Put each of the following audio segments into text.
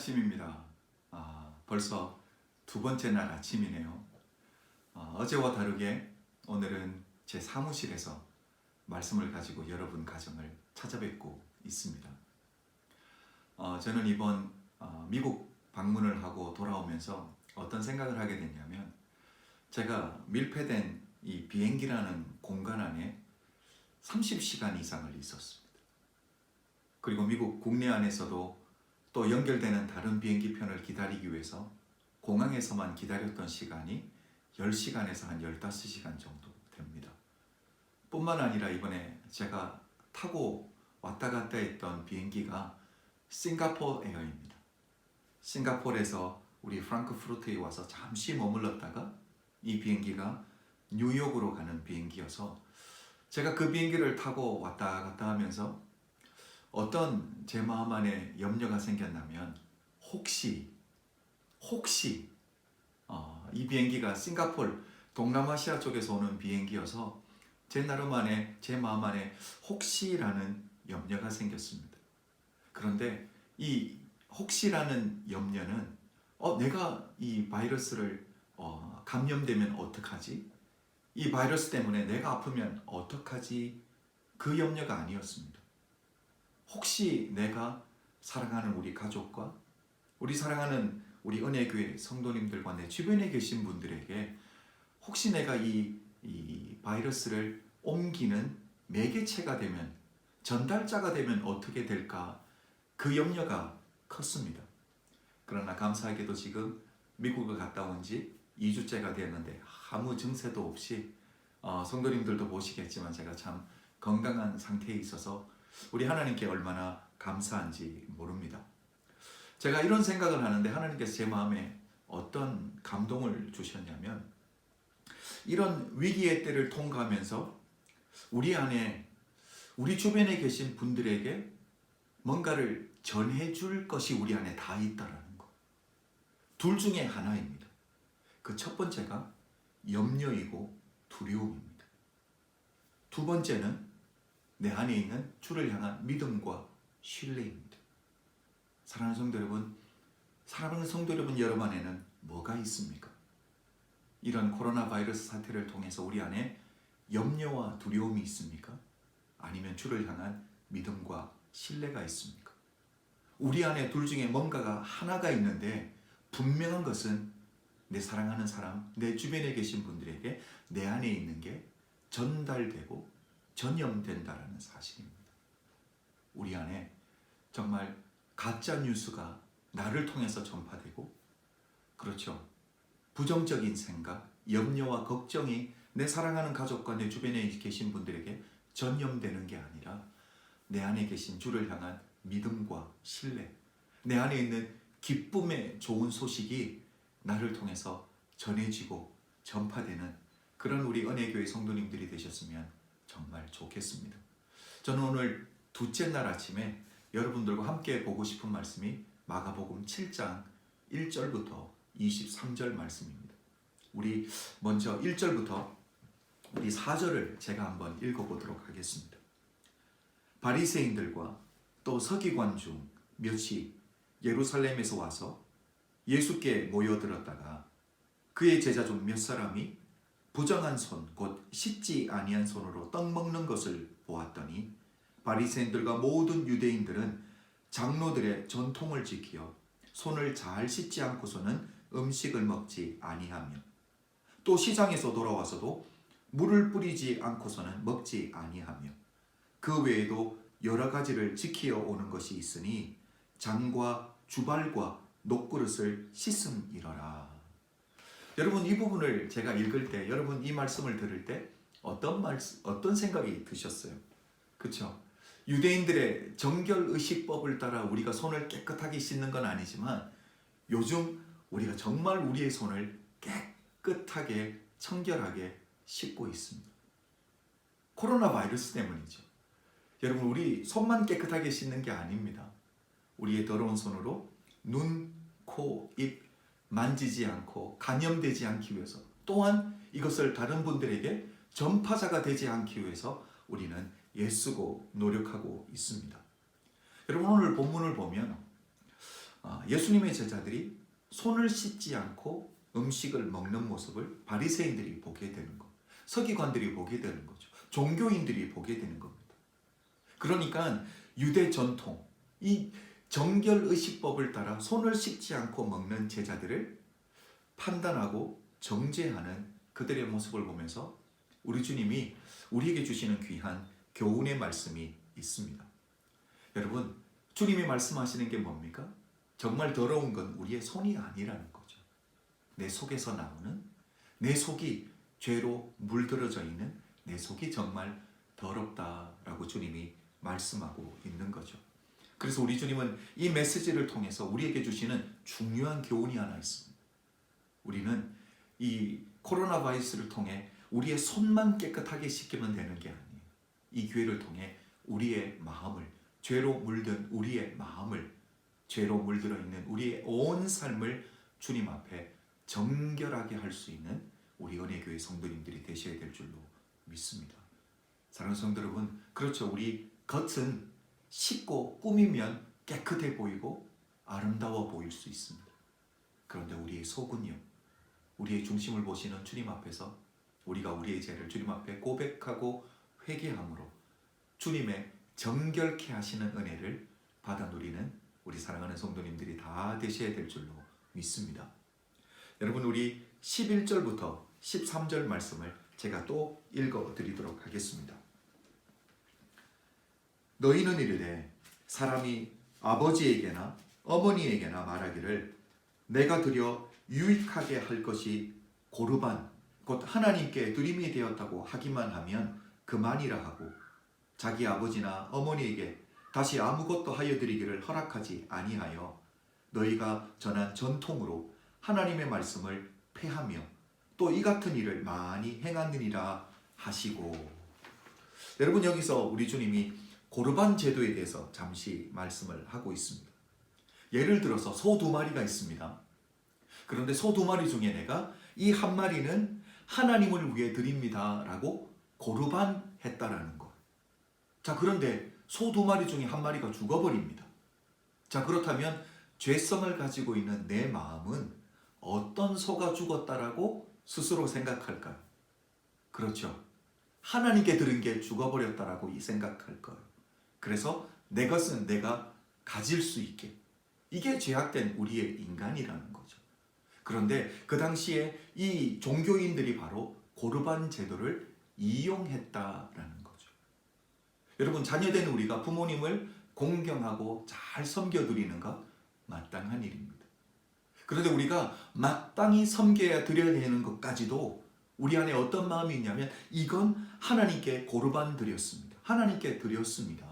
아침입니다. 아, 벌써 두 번째 날 아침이네요. 아, 어제와 다르게 오늘은 제 사무실에서 말씀을 가지고 여러분 가정을 찾아뵙고 있습니다. 어, 저는 이번 어, 미국 방문을 하고 돌아오면서 어떤 생각을 하게 됐냐면 제가 밀폐된 이 비행기라는 공간 안에 30시간 이상을 있었습니다. 그리고 미국 국내 안에서도 또 연결되는 다른 비행기 편을 기다리기 위해서 공항에서만 기다렸던 시간이 10시간에서 한 15시간 정도 됩니다. 뿐만 아니라 이번에 제가 타고 왔다 갔다 했던 비행기가 싱가포르 에어입니다. 싱가포르에서 우리 프랑크푸르트에 와서 잠시 머물렀다가 이 비행기가 뉴욕으로 가는 비행기여서 제가 그 비행기를 타고 왔다 갔다 하면서 어떤 제 마음 안에 염려가 생겼냐면 혹시 혹시 어, 이 비행기가 싱가폴 동남아시아 쪽에서 오는 비행기여서 제 나름 안에 제 마음 안에 혹시라는 염려가 생겼습니다. 그런데 이 혹시라는 염려는 어 내가 이 바이러스를 어, 감염되면 어떡하지? 이 바이러스 때문에 내가 아프면 어떡하지? 그 염려가 아니었습니다. 혹시 내가 사랑하는 우리 가족과 우리 사랑하는 우리 은혜교회 성도님들과 내 주변에 계신 분들에게 혹시 내가 이, 이 바이러스를 옮기는 매개체가 되면 전달자가 되면 어떻게 될까 그 염려가 컸습니다. 그러나 감사하게도 지금 미국을 갔다 온 지 2주째가 되었는데 아무 증세도 없이 어, 성도님들도 보시겠지만 제가 참 건강한 상태에 있어서 우리 하나님께 얼마나 감사한지 모릅니다. 제가 이런 생각을 하는데 하나님께서 제 마음에 어떤 감동을 주셨냐면 이런 위기의 때를 통과하면서 우리 안에 우리 주변에 계신 분들에게 뭔가를 전해 줄 것이 우리 안에 다 있다라는 것. 둘 중에 하나입니다. 그 첫 번째가 염려이고 두려움입니다. 두 번째는 내 안에 있는 주를 향한 믿음과 신뢰입니다. 사랑하는 성도 여러분, 사랑하는 성도 여러분 여러분 안에는 뭐가 있습니까? 이런 코로나 바이러스 사태를 통해서 우리 안에 염려와 두려움이 있습니까? 아니면 주를 향한 믿음과 신뢰가 있습니까? 우리 안에 둘 중에 뭔가가 하나가 있는데 분명한 것은 내 사랑하는 사람, 내 주변에 계신 분들에게 내 안에 있는 게 전달되고 전염된다라는 사실입니다. 우리 안에 정말 가짜 뉴스가 나를 통해서 전파되고 그렇죠. 부정적인 생각, 염려와 걱정이 내 사랑하는 가족과 내 주변에 계신 분들에게 전염되는 게 아니라 내 안에 계신 주를 향한 믿음과 신뢰, 내 안에 있는 기쁨의 좋은 소식이 나를 통해서 전해지고 전파되는 그런 우리 은혜교회 성도님들이 되셨으면 정말 좋겠습니다. 저는 오늘 둘째 날 아침에 여러분들과 함께 보고 싶은 말씀이 마가복음 7장 1절부터 23절 말씀입니다. 우리 먼저 1절부터 우리 4절을 제가 한번 읽어보도록 하겠습니다. 바리새인들과 또 서기관 중 몇이 예루살렘에서 와서 예수께 모여들었다가 그의 제자 중 몇 사람이 부정한 손, 곧 씻지 아니한 손으로 떡 먹는 것을 보았더니 바리새인들과 모든 유대인들은 장로들의 전통을 지키어 손을 잘 씻지 않고서는 음식을 먹지 아니하며 또 시장에서 돌아와서도 물을 뿌리지 않고서는 먹지 아니하며 그 외에도 여러 가지를 지키어 오는 것이 있으니 장과 주발과 녹그릇을 씻음이러라. 여러분 이 부분을 제가 읽을 때 여러분 이 말씀을 들을 때 어떤 말 어떤 생각이 드셨어요? 그렇죠? 유대인들의 정결 의식법을 따라 우리가 손을 깨끗하게 씻는 건 아니지만 요즘 우리가 정말 우리의 손을 깨끗하게 청결하게 씻고 있습니다. 코로나 바이러스 때문이죠. 여러분 우리 손만 깨끗하게 씻는 게 아닙니다. 우리의 더러운 손으로 눈, 코, 입 만지지 않고 감염되지 않기 위해서 또한 이것을 다른 분들에게 전파자가 되지 않기 위해서 우리는 애쓰고 노력하고 있습니다. 여러분 오늘 본문을 보면 아, 예수님의 제자들이 손을 씻지 않고 음식을 먹는 모습을 바리새인들이 보게 되는 것, 서기관들이 보게 되는 거죠. 종교인들이 보게 되는 겁니다. 그러니까 유대 전통, 이 정결 의식법을 따라 손을 씻지 않고 먹는 제자들을 판단하고 정죄하는 그들의 모습을 보면서 우리 주님이 우리에게 주시는 귀한 교훈의 말씀이 있습니다. 여러분, 주님이 말씀하시는 게 뭡니까? 정말 더러운 건 우리의 손이 아니라는 거죠. 내 속에서 나오는 내 속이 죄로 물들어져 있는 내 속이 정말 더럽다라고 주님이 말씀하고 있는 거죠. 그래서 우리 주님은 이 메시지를 통해서 우리에게 주시는 중요한 교훈이 하나 있습니다. 우리는 이 코로나 바이러스를 통해 우리의 손만 깨끗하게 씻기면 되는 게 아니에요. 이 기회를 통해 우리의 마음을 죄로 물든 우리의 마음을 죄로 물들어 있는 우리의 온 삶을 주님 앞에 정결하게 할 수 있는 우리 은혜교회 성도님들이 되셔야 될 줄로 믿습니다. 사랑하는 성도 여러분, 그렇죠. 우리 겉은 씻고 꾸미면 깨끗해 보이고 아름다워 보일 수 있습니다. 그런데 우리의 속은요, 우리의 중심을 보시는 주님 앞에서 우리가 우리의 죄를 주님 앞에 고백하고 회개함으로 주님의 정결케 하시는 은혜를 받아 누리는 우리 사랑하는 성도님들이 다 되셔야 될 줄로 믿습니다. 여러분 우리 11절부터 13절 말씀을 제가 또 읽어 드리도록 하겠습니다. 너희는 이르되 사람이 아버지에게나 어머니에게나 말하기를 내가 드려 유익하게 할 것이 고르반 곧 하나님께 드림이 되었다고 하기만 하면 그만이라 하고 자기 아버지나 어머니에게 다시 아무것도 하여 드리기를 허락하지 아니하여 너희가 전한 전통으로 하나님의 말씀을 폐하며 또 이 같은 일을 많이 행하느니라 하시고. 여러분 여기서 우리 주님이 고르반 제도에 대해서 잠시 말씀을 하고 있습니다. 예를 들어서 소 두 마리가 있습니다. 그런데 소 두 마리 중에 내가 이 한 마리는 하나님을 위해 드립니다라고 고르반 했다라는 것. 자, 그런데 소 두 마리 중에 한 마리가 죽어버립니다. 자, 그렇다면 죄성을 가지고 있는 내 마음은 어떤 소가 죽었다라고 스스로 생각할까요? 그렇죠. 하나님께 들은 게 죽어버렸다라고 이 생각할 거예요. 그래서 내 것은 내가 가질 수 있게. 이게 죄악된 우리의 인간이라는 거죠. 그런데 그 당시에 이 종교인들이 바로 고르반 제도를 이용했다라는 거죠. 여러분 자녀된 우리가 부모님을 공경하고 잘 섬겨드리는 것 마땅한 일입니다. 그런데 우리가 마땅히 섬겨야 드려야 되는 것까지도 우리 안에 어떤 마음이 있냐면 이건 하나님께 고르반 드렸습니다. 하나님께 드렸습니다.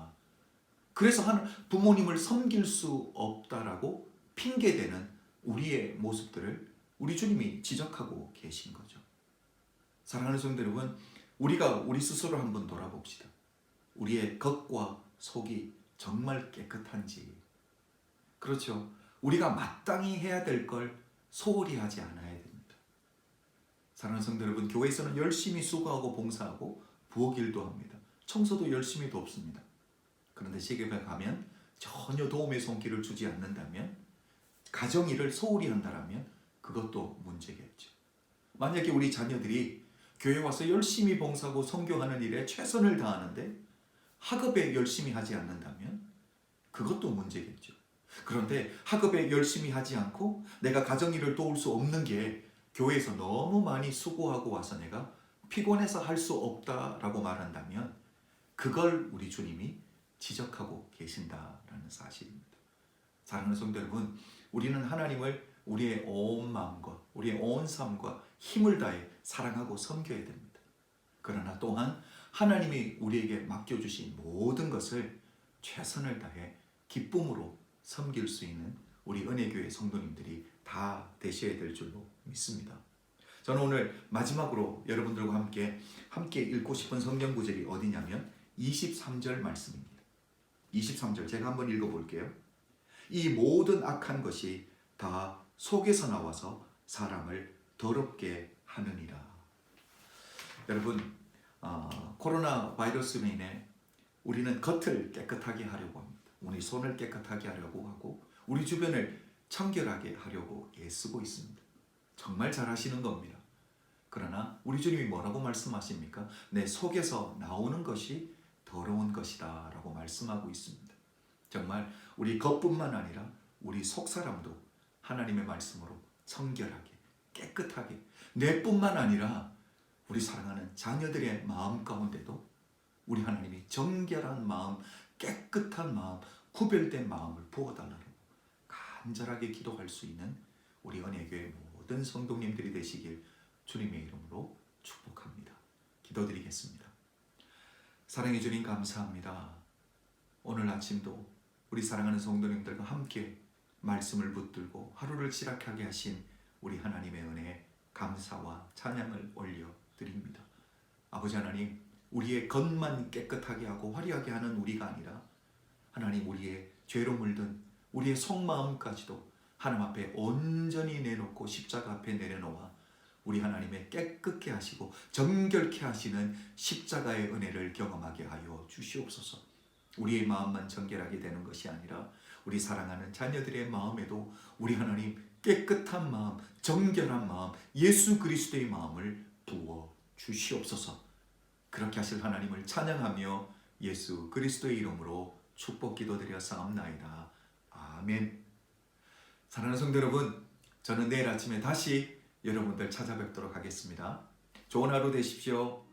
그래서 부모님을 섬길 수 없다라고 핑계대는 우리의 모습들을 우리 주님이 지적하고 계신 거죠. 사랑하는 성도 여러분, 우리가 우리 스스로 한번 돌아봅시다. 우리의 겉과 속이 정말 깨끗한지. 그렇죠. 우리가 마땅히 해야 될 걸 소홀히 하지 않아야 됩니다. 사랑하는 성도 여러분, 교회에서는 열심히 수고하고 봉사하고 부엌 일도 합니다. 청소도 열심히 돕습니다. 그런데 시계에 가면 전혀 도움의 손길을 주지 않는다면 가정 일을 소홀히 한다면 그것도 문제겠죠. 만약에 우리 자녀들이 교회 와서 열심히 봉사하고 성교하는 일에 최선을 다하는데 학업에 열심히 하지 않는다면 그것도 문제겠죠. 그런데 학업에 열심히 하지 않고 내가 가정 일을 도울 수 없는 게 교회에서 너무 많이 수고하고 와서 내가 피곤해서 할 수 없다라고 말한다면 그걸 우리 주님이 지적하고 계신다라는 사실입니다. 사랑하는 성도 여러분, 우리는 하나님을 우리의 온 마음과 우리의 온 삶과 힘을 다해 사랑하고 섬겨야 됩니다. 그러나 또한 하나님이 우리에게 맡겨주신 모든 것을 최선을 다해 기쁨으로 섬길 수 있는 우리 은혜교회 성도님들이 다 되셔야 될 줄로 믿습니다. 저는 오늘 마지막으로 여러분들과 함께 함께 읽고 싶은 성경 구절이 어디냐면 23절 말씀입니다. 23절 제가 한번 읽어 볼게요. 이 모든 악한 것이 다 속에서 나와서 사람을 더럽게 하느니라. 여러분, 어, 코로나 바이러스로 인해 우리는 겉을 깨끗하게 하려고 합니다. 우리 손을 깨끗하게 하려고 하고 우리 주변을 청결하게 하려고 애쓰고 있습니다. 정말 잘하시는 겁니다. 그러나 우리 주님이 뭐라고 말씀하십니까? 내 속에서 나오는 것이 더러운 것이다 라고 말씀하고 있습니다. 정말 우리 겉뿐만 아니라 우리 속 사람도 하나님의 말씀으로 청결하게 깨끗하게 뇌뿐만 아니라 우리 사랑하는 자녀들의 마음 가운데도 우리 하나님이 정결한 마음, 깨끗한 마음, 구별된 마음을 부어달라고 간절하게 기도할 수 있는 우리 은혜교회 모든 성도님들이 되시길 주님의 이름으로 축복합니다. 기도드리겠습니다. 사랑해 주님 감사합니다. 오늘 아침도 우리 사랑하는 성도님들과 함께 말씀을 붙들고 하루를 시작하게 하신 우리 하나님의 은혜에 감사와 찬양을 올려 드립니다. 아버지 하나님, 우리의 겉만 깨끗하게 하고 화려하게 하는 우리가 아니라 하나님 우리의 죄로 물든 우리의 속마음까지도 하나님 앞에 온전히 내놓고 십자가 앞에 내려놓아 우리 하나님의 깨끗게 하시고 정결케 하시는 십자가의 은혜를 경험하게 하여 주시옵소서. 우리의 마음만 정결하게 되는 것이 아니라 우리 사랑하는 자녀들의 마음에도 우리 하나님 깨끗한 마음, 정결한 마음, 예수 그리스도의 마음을 부어 주시옵소서. 그렇게 하실 하나님을 찬양하며 예수 그리스도의 이름으로 축복 기도드려 싸움나이다. 아멘. 사랑하는 성도 여러분, 저는 내일 아침에 다시 여러분들 찾아뵙도록 하겠습니다. 좋은 하루 되십시오.